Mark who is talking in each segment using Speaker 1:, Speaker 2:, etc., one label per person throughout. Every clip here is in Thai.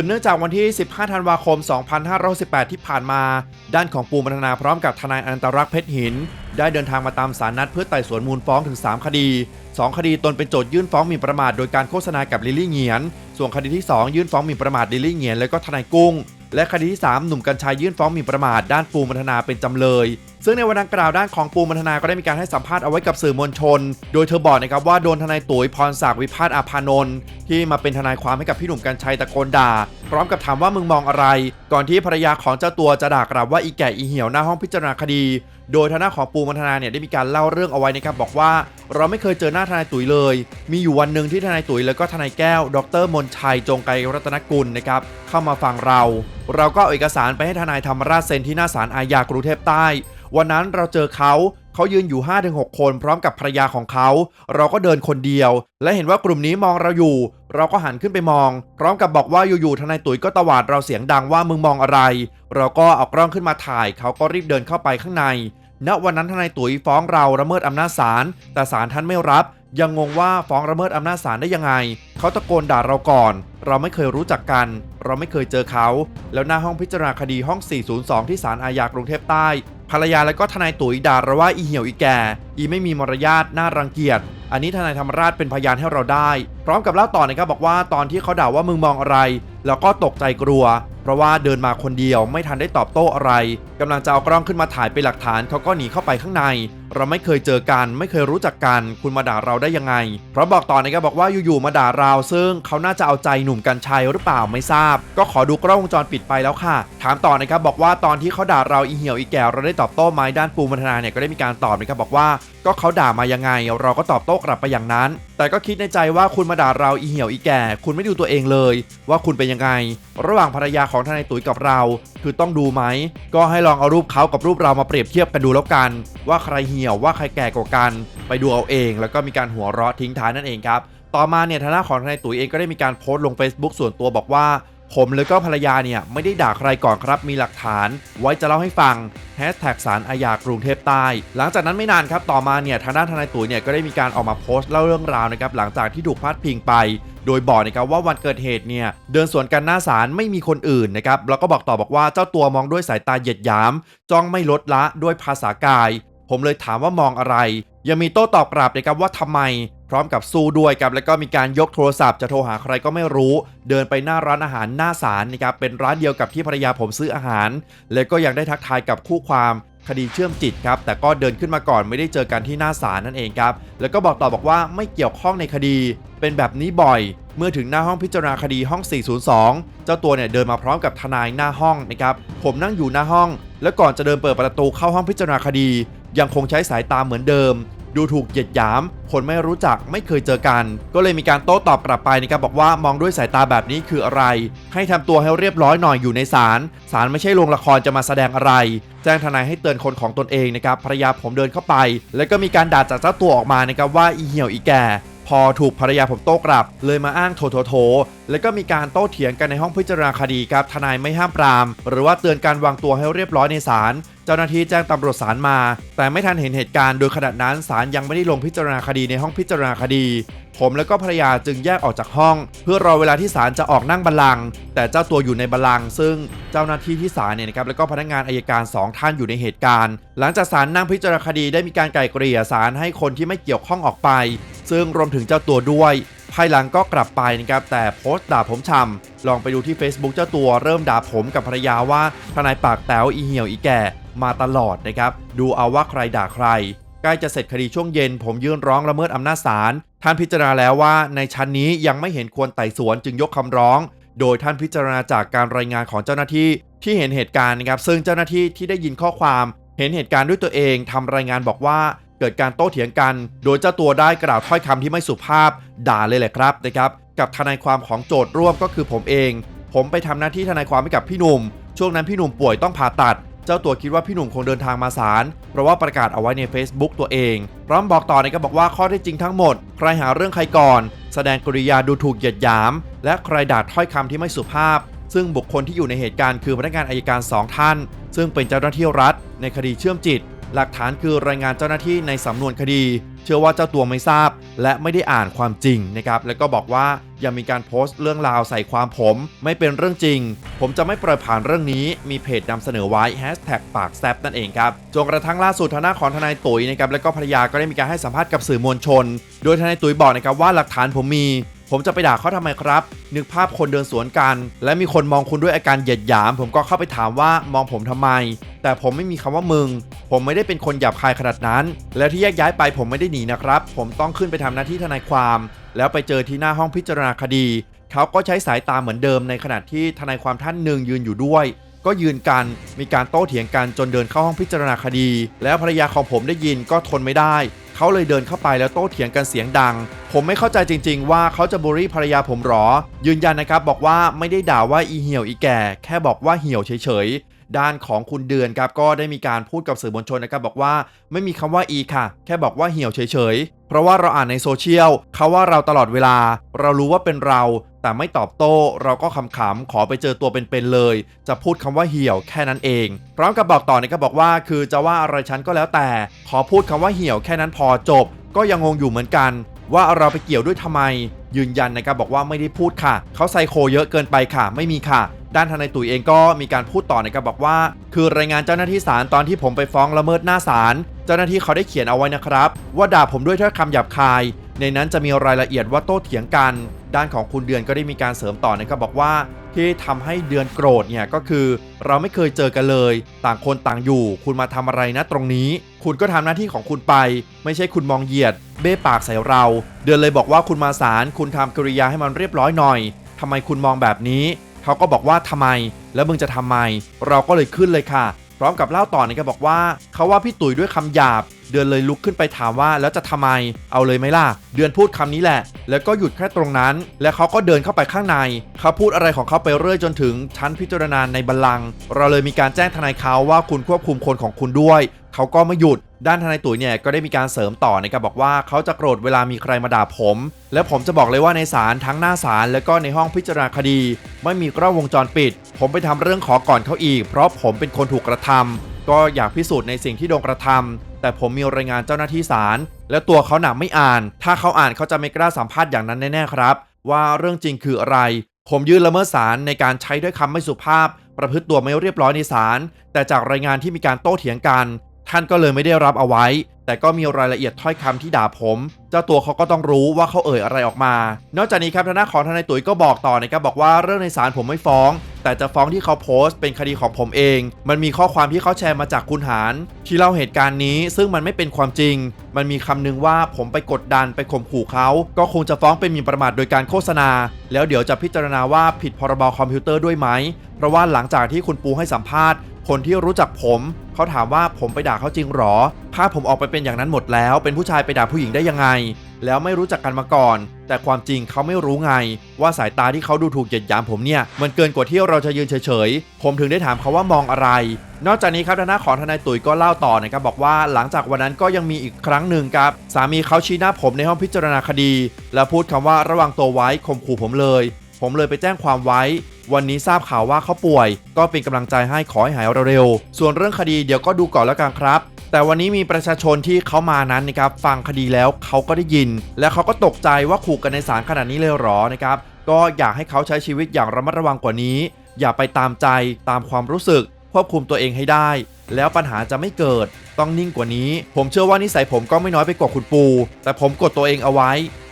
Speaker 1: ืบเนื่องจากวันที่ 15 ธันวาคม 2518 ที่ผ่านมา ด้านของปูมัฒนาพร้อมกับทนายอนันตรักษ์เพชรหิน ได้เดินทางมาตามสารนัดเพื่อไต่สวนมูลฟ้องถึง 3 คดี 2 คดีตนเป็นโจทยื่นฟ้องหมิ่นประมาทโดยการโฆษณากับลิลลี่เงียน ส่วนคดีที่ 2 ยื่นฟ้องหมิ่นประมาทลิลลี่เงียนและก็ทนายกุ้ง และคดีที่ 3 หนุ่มกัญชัยยื่นฟ้องหมิ่นประมาทด้านปูมัฒนาเป็นจำเลย ซึ่งในวันดังกล่าวด้านของปูมัฒนาก็ได้มีการให้สัมภาษณ์เอาไว้กับสื่อมวลชน โดยเธอบอกนะครับว่าโดนทนายตุ๋ยพรศักดิ์วิพาทอาภานนท์ที่มาเป็นทนายความให้กับพี่หนุ่มกัญชัยตะโกนด่า พร้อมกับถามว่ามึงมองอะไร ก่อนที่ภรรยาของเจ้าตัวจะด่ากลับว่าอีแก่อีเหี่ยวหน้าห้องพิจารณาคดี โดยทนายของปูมัฒนาเนี่ยได้มีการเล่าเรื่องเอาไว้นะครับบอกว่าเราไม่เคยเจอหน้าทนายตุ๋ยเลย มีอยู่วันหนึ่งที่ทนายตุ๋ยแล้วก็ทนายแก้ว ดรมนชัยจงไกรรัตนกุลนะครับเข้ามาฟังเรา เราก็เอาเอกสารไปให้ทนายธรรมราชเซ็นที่หน้าศาลอาญากรุงเทพใต้วันนั้นเราเจอเขาเขายืนอยู่ 5-6 คนพร้อมกับภรรยาของเขา เราก็เดินคนเดียว และเห็นว่ากลุ่มนี้มองเราอยู่ เราก็หันขึ้นไปมอง พร้อมกับบอกว่าอยู่ๆทนายตุ๋ยก็ตวาดเราเสียงดังว่ามึงมองอะไร เราก็เอากล้องขึ้นมาถ่าย เขาก็รีบเดินเข้าไปข้างใน ณ วันนั้นทนายตุ๋ยฟ้องเราละเมิดอำนาจศาล แต่ศาลท่านไม่รับ ยังงงว่าฟ้องละเมิดอำนาจศาลได้ยังไง เขาตะโกนด่าเราก่อน เราไม่เคยรู้จักกัน เราไม่เคยเจอเขา แล้วหน้าห้องพิจารณาคดีห้อง 402 ที่ศาลอาญากรุงเทพใต้ ภรรยาและก็ทนายตุ๋ยด่าเราว่าอีเหี่ยวอีแก่ อีไม่มีมารยาทน่ารังเกียจ อันนี้ทนายธรรมราชเป็นพยานให้เราได้ พร้อมกับเล่าต่อนะครับบอกว่าตอนที่เขาด่าว่ามึงมองอะไร แล้วก็ตกใจกลัว เพราะว่าเดินมาคนเดียวไม่ทันได้ตอบโต้อะไรกำลังจะเอากล้องขึ้นมาถ่ายเป็นหลักฐานเขาก็หนีเข้าไปข้างใน เราไม่เคยเจอกัน ไม่เคยรู้จักกัน คุณมาด่าเราได้ยังไง เพราะบอกต่อนะครับบอกว่าอยู่ๆมาด่าเรา ซึ่งเขาน่าจะเอาใจหนุ่มกัญชัยหรือเปล่าไม่ทราบ ก็ขอดูกล้องวงจรปิดไปแล้วค่ะ ถามต่อนะครับบอกว่าตอนที่เขาด่าเราอีเหี่ยวอีแก่เราได้ตอบโต้ไหมด้านปูมัฒนาเนี่ยก็ได้มีการตอบนะครับบอกว่า ก็เขาด่ามายังไง เราก็ตอบโต้กลับไปอย่างนั้น แต่ก็คิดในใจว่าคุณมาด่าเราอีเหี่ยวอีแก่ คุณไม่ดูตัวเองเลย ว่าคุณเป็นยังไง ระหว่างภรรยาของทนายตุ๋ยกับเรา คือต้องดูไหมก็ให้ลองเอารูปเขากับรูปเรามาเปรียบเทียบกันดูแล้วกัน ว่าใครเหี่ยวว่าใครแก่กว่ากัน ไปดูเอาเอง แล้วก็มีการหัวเราะทิ้งท้ายนั่นเองครับ ต่อมาเนี่ยทางด้านของทนายตุ๋ยเองก็ได้มีการโพสต์ลง Facebook ส่วนตัวบอกว่า ผมแล้วก็ภรรยาเนี่ยไม่ได้ด่าใครก่อนครับมีหลักฐาน ไว้จะเล่าให้ฟังแฮชแท็กสารอาญากรุงเทพใต้ หลังจากนั้นไม่นานครับต่อมาเนี่ยทางด้านทนายตุ๋ยเนี่ยก็ได้มีการออกมาโพสต์เล่าเรื่องราวนะครับหลังจากที่ถูกพาดพิงไป โดยบอกนะครับว่าวันเกิดเหตุเนี่ยเดินสวนกันหน้าศาลไม่มีคนอื่นนะครับแล้วก็บอกต่อบอกว่าเจ้าตัวมองด้วยสายตาเหยียดหยาม จ้องไม่ลดละด้วยภาษากาย ผมเลยถามว่ามองอะไร ยังมีโต้ตอบกลับนะครับว่าทำไม พร้อมกับสู้ด้วยครับแล้วก็มีการยกโทรศัพท์จะโทรหาใครก็ไม่รู้ เดินไปหน้าร้านอาหารหน้าศาลนะครับเป็นร้านเดียวกับที่ภรรยาผมซื้ออาหาร แล้วก็ยังได้ทักทายกับคู่ความคดีเชื่อมจิตครับ แต่ก็เดินขึ้นมาก่อนไม่ได้เจอกันที่หน้าศาลนั่นเองครับ แล้วก็บอกต่อบอกว่าไม่เกี่ยวข้องในคดี เป็นแบบนี้บ่อย เมื่อถึงหน้าห้องพิจารณาคดีห้อง 402 เจ้าตัวเนี่ยเดินมาพร้อมกับทนายหน้าห้องนะครับ ผมนั่งอยู่หน้าห้อง แล้วก่อนจะเดินเปิดประตูเข้าห้องพิจารณาคดี ยังคงใช้สายตาเหมือนเดิม ดูถูกเหยียดหยาม คนไม่รู้จักไม่เคยเจอกัน ก็เลยมีการโต้ตอบกลับไปนะครับบอกว่ามองด้วยสายตาแบบนี้คืออะไร ให้ทำตัวให้เรียบร้อยหน่อยอยู่ในศาลศาลไม่ใช่โรงละครจะมาแสดงอะไร แจ้งทนายให้เตือนคนของตนเองนะครับภรรยาผมเดินเข้าไป แล้วก็มีการด่าจากเจ้าตัวออกมานะครับว่าอีเหี่ยวอีแก่ พอถูกภรรยาผมโต้กลับ เลยมาอ้างโถโถโถแล้วก็มีการโต้เถียงกันในห้องพิจารณาคดีครับทนายไม่ห้ามปราม หรือว่าเตือนการวางตัวให้เรียบร้อยในศาลเจ้าหน้าที่แจ้งตำรวจศาลมา แต่ไม่ทันเห็นเหตุการณ์โดยขณะนั้นศาลยังไม่ได้ลงพิจารณาคดีในห้องพิจารณาคดี ผมและก็ภรรยาจึงแยกออกจากห้อง เพื่อรอเวลาที่ศาลจะออกนั่งบัลลังก์แต่เจ้าตัวอยู่ในบัลลังก์ซึ่งเจ้าหน้าที่ที่ศาลเนี่ยนะครับแล้วก็พนักงานอายการสองท่านอยู่ในเหตุการณ์ หลังจากศาลนั่งพิจารณาคดีได้มีการไกล่เกลี่ยศาลให้คนที่ไม่เกี่ยวข้องออกไป ซึ่งรวมถึงเจ้าตัวด้วย ภายหลังก็กลับไปนะครับแต่โพสต์ด่าผมชำลองไปดูที่ Facebook เจ้าตัวเริ่มด่าผมกับภรรยาว่าทนายปากแต๋วอีเหี่ยวอีแก่มาตลอดนะครับ ดูเอาว่าใครด่าใคร ใกล้จะเสร็จคดีช่วงเย็น ผมยื่นร้องละเมิดอำนาจศาลท่านพิจารณาแล้วว่าในชั้นนี้ยังไม่เห็นควรไต่สวนจึงยกคำร้อง โดยท่านพิจารณาจากการรายงานของเจ้าหน้าที่ที่เห็นเหตุการณ์นะครับซึ่งเจ้าหน้าที่ที่ได้ยินข้อความ เห็นเหตุการณ์ด้วยตัวเองทำรายงานบอกว่าเกิดการโต้เถียงกัน โดยเจ้าตัวได้กล่าวถ้อยคำที่ไม่สุภาพ ด่าเลยแหละครับนะครับกับทนายความของโจทย์ร่วมก็คือผมเอง ผมไปทำหน้าที่ทนายความให้กับพี่หนุ่ม ช่วงนั้นพี่หนุ่มป่วยต้องผ่าตัด จ้าตัวคิดว่าพี่หนุ่มคงเดินทางมาศาลเพราะว่าประกาศเอาไว้ใน Facebook ตัวเอง พร้อมบอกต่อในก็บอกว่าข้อเท็จจริงทั้งหมด ใครหาเรื่องใครก่อน แสดงกริยาดูถูกเหยียดหยาม และใครด่าถ้อยคำที่ไม่สุภาพ ซึ่งบุคคลที่อยู่ในเหตุการณ์คือพนักงานอายการสองท่าน ซึ่งเป็นเจ้าหน้าที่รัฐ ในคดีเชื่อมจิต หลักฐานคือรายงานเจ้าหน้าที่ในสำนวนคดี เชื่อว่าเจ้าตัวไม่ทราบ และไม่ได้อ่านความจริงนะครับแล้วก็บอกว่ายังมีการโพสต์เรื่องราวใส่ความผม ไม่เป็นเรื่องจริง ผมจะไม่ปล่อยผ่านเรื่องนี้ มีเพจนำเสนอไว้แฮชแท็กปากแซบนั่นเองครับจนกระทั่งล่าสุดทางด้านของทนายตุ๋ยนะครับและก็ภรรยาก็ได้มีการให้สัมภาษณ์กับสื่อมวลชน โดยทนายตุ๋ยบอกนะครับว่าหลักฐานผมมี ผมจะไปด่าเขาทำไมครับ นึกภาพคนเดินสวนกัน และมีคนมองคุณด้วยอาการเหยียดหยาม ผมก็เข้าไปถามว่ามองผมทำไม แต่ผมไม่มีคำว่ามึง ผมไม่ได้เป็นคนหยาบคายขนาดนั้น แล้วที่แยกย้ายไปผมไม่ได้หนีนะครับ ผมต้องขึ้นไปทำหน้าที่ทนายความ แล้วไปเจอที่หน้าห้องพิจารณาคดี เขาก็ใช้สายตาเหมือนเดิมในขณะที่ทนายความท่านหนึ่งยืนอยู่ด้วยก็ยืนกันมีการโต้เถียงกันจนเดินเข้าห้องพิจารณาคดี แล้วภรรยาของผมได้ยินก็ทนไม่ได้ เขาเลยเดินเข้าไปแล้วโต้เถียงกันเสียงดัง ผมไม่เข้าใจจริง ๆ ว่าเขาจะบูรี่ภรรยาผมหรอ ยืนยันนะครับบอกว่าไม่ได้ด่าว่าอีเหี่ยวอีแก่ แค่บอกว่าเหี่ยวเฉย ด้านของคุณเดือนครับก็ได้มีการพูดกับสื่อมวลชนนะครับบอกว่าไม่มีคำว่าอีค่ะ แค่บอกว่าเหี่ยวเฉยๆ เพราะว่าเราอ่านในโซเชียลเขาว่าเราตลอดเวลา เรารู้ว่าเป็นเรา แต่ไม่ตอบโต้ เราก็ขำๆขอไปเจอตัวเป็นๆเลย จะพูดคำว่าเหี่ยวแค่นั้นเอง พร้อมกับบอกต่อนะครับบอกว่าคือจะว่าอะไรฉันก็แล้วแต่ ขอพูดคำว่าเหี่ยวแค่นั้นพอจบ ก็ยังงงอยู่เหมือนกัน ว่าเราไปเกี่ยวด้วยทำไม ยืนยันนะครับบอกว่าไม่ได้พูดค่ะเขาไซโคเยอะเกินไปค่ะ ไม่มีค่ะ ด้านทนายตุ๋ยเองก็มีการพูดต่อนะครับบอกว่า คือรายงานเจ้าหน้าที่ศาลตอนที่ผมไปฟ้องละเมิดหน้าศาลเจ้าหน้าที่เขาได้เขียนเอาไว้นะครับ ว่าด่าผมด้วยถ้อยคำหยาบคาย ในนั้นจะมีรายละเอียดว่าโต้เถียงกัน ด้านของคุณเดือนก็ได้มีการเสริมต่อนะครับบอกว่าที่ทำให้เดือนโกรธเนี่ยก็คือ เราไม่เคยเจอกันเลย ต่างคนต่างอยู่ คุณมาทำอะไรนะตรงนี้ คุณก็ทำหน้าที่ของคุณไป ไม่ใช่คุณมองเหยียด เบ้ปากใส่เรา เดือนเลยบอกว่าคุณมาศาลคุณทำกริยาให้มันเรียบร้อยหน่อยทำไมคุณมองแบบนี้ เขาก็บอกว่าทำไม แล้วมึงจะทำไม เราก็เลยขึ้นเลยค่ะ พร้อมกับเล่าต่อนะครับบอกว่าเขาว่าพี่ตุ๋ยด้วยคำหยาบ เดือนเลยลุกขึ้นไปถามว่าแล้วจะทำไม เอาเลยไหมล่ะ เดือนพูดคำนี้แหละ แล้วก็หยุดแค่ตรงนั้น แล้วเขาก็เดินเข้าไปข้างใน เขาพูดอะไรของเขาไปเรื่อยจนถึงชั้นพิจารณาในบัลลังก์เราเลยมีการแจ้งทนายเขาว่าคุณควบคุมคนของคุณด้วย เขาก็ไม่หยุด ด้านทนายตุ๋ยเนี่ยก็ได้มีการเสริมต่อนะครับบอกว่าเขาจะโกรธเวลามีใครมาด่าผม และผมจะบอกเลยว่าในศาลทั้งหน้าศาลและก็ในห้องพิจารณาคดี ไม่มีกล้องวงจรปิด ผมไปทำเรื่องขอก่อนเขาอีก เพราะผมเป็นคนถูกกระทำก็อยากพิสูจน์ในสิ่งที่โดนกระทำแต่ผมมีรายงานเจ้าหน้าที่ศาลและตัวเขาหนักไม่อ่าน ถ้าเขาอ่านเขาจะไม่กล้าสัมภาษณ์อย่างนั้นแน่ๆครับ ว่าเรื่องจริงคืออะไร ผมยื่นละเมิดศาลในการใช้ด้วยคำไม่สุภาพ ประพฤติตัวไม่เรียบร้อยในศาลแต่จากรายงานที่มีการโต้เถียงกัน ท่านก็เลยไม่ได้รับเอาไว้ แต่ก็มีรายละเอียดถ้อยคำที่ด่าผม เจ้าตัวเขาก็ต้องรู้ว่าเขาเอ่ยอะไรออกมา นอกจากนี้ครับทางด้านของทนายตุ๋ยก็บอกต่อนะครับบอกว่าเรื่องในศาลผมไม่ฟ้อง แต่จะฟ้องที่เขาโพสต์เป็นคดีของผมเอง มันมีข้อความที่เขาแชร์มาจากคุณหาร ที่เล่าเหตุการณ์นี้ซึ่งมันไม่เป็นความจริง มันมีคำนึงว่าผมไปกดดันไปข่มขู่เขา ก็คงจะฟ้องเป็นหมิ่นประมาทโดยการโฆษณา แล้วเดี๋ยวจะพิจารณาว่าผิดพรบคอมพิวเตอร์ด้วยไหม เพราะว่าหลังจากที่คุณปูให้สัมภาษณ์ คนที่รู้จักผมเขาถามว่าผมไปด่าเขาจริงหรอ ภาพผมออกไปเป็นอย่างนั้นหมดแล้ว เป็นผู้ชายไปด่าผู้หญิงได้ยังไง แล้วไม่รู้จักกันมาก่อน แต่ความจริงเขาไม่รู้ไง ว่าสายตาที่เขาดูถูกเหยียดหยามผมเนี่ย มันเกินกว่าที่เราจะยืนเฉยๆ ผมถึงได้ถามเขาว่ามองอะไร นอกจากนี้ครับทางด้านของทนายตุ๋ยก็เล่าต่อนะครับบอกว่าหลังจากวันนั้นก็ยังมีอีกครั้งหนึ่งครับสามีเขาชี้หน้าผมในห้องพิจารณาคดี แล้วพูดคำว่าระวังตัวไว้ข่มขู่ผมเลย ผมเลยไปแจ้งความไว้ วันนี้ทราบข่าวว่าเขาป่วย ก็เป็นกำลังใจให้ขอให้หายเร็วๆ ส่วนเรื่องคดีเดี๋ยวก็ดูก่อนแล้วกันครับ แต่วันนี้มีประชาชนที่เขามานั้นนะครับฟังคดีแล้วเขาก็ได้ยิน และเขาก็ตกใจว่าขู่กันในศาลขนาดนี้เลยหรอนะครับก็อยากให้เขาใช้ชีวิตอย่างระมัดระวังกว่านี้ อย่าไปตามใจตามความรู้สึก ควบคุมตัวเองให้ได้ แล้วปัญหาจะไม่เกิด ต้องนิ่งกว่านี้ ผมเชื่อว่านิสัยผมก็ไม่น้อยไปกว่าคุณปู แต่ผมกดตัวเองเอาไว้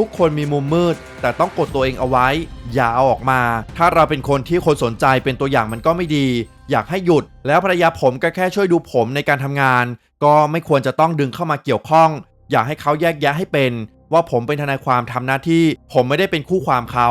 Speaker 1: ทุกคนมีมุมมืด แต่ต้องกดตัวเองเอาไว้ อย่าเอาออกมา ถ้าเราเป็นคนที่คนสนใจเป็นตัวอย่างมันก็ไม่ดี อยากให้หยุด แล้วภรรยาผมก็แค่ช่วยดูผมในการทำงาน ก็ไม่ควรจะต้องดึงเข้ามาเกี่ยวข้อง อยากให้เขาแยกแยะให้เป็น ว่าผมเป็นทนายความทำหน้าที่ ผมไม่ได้เป็นคู่ความเขา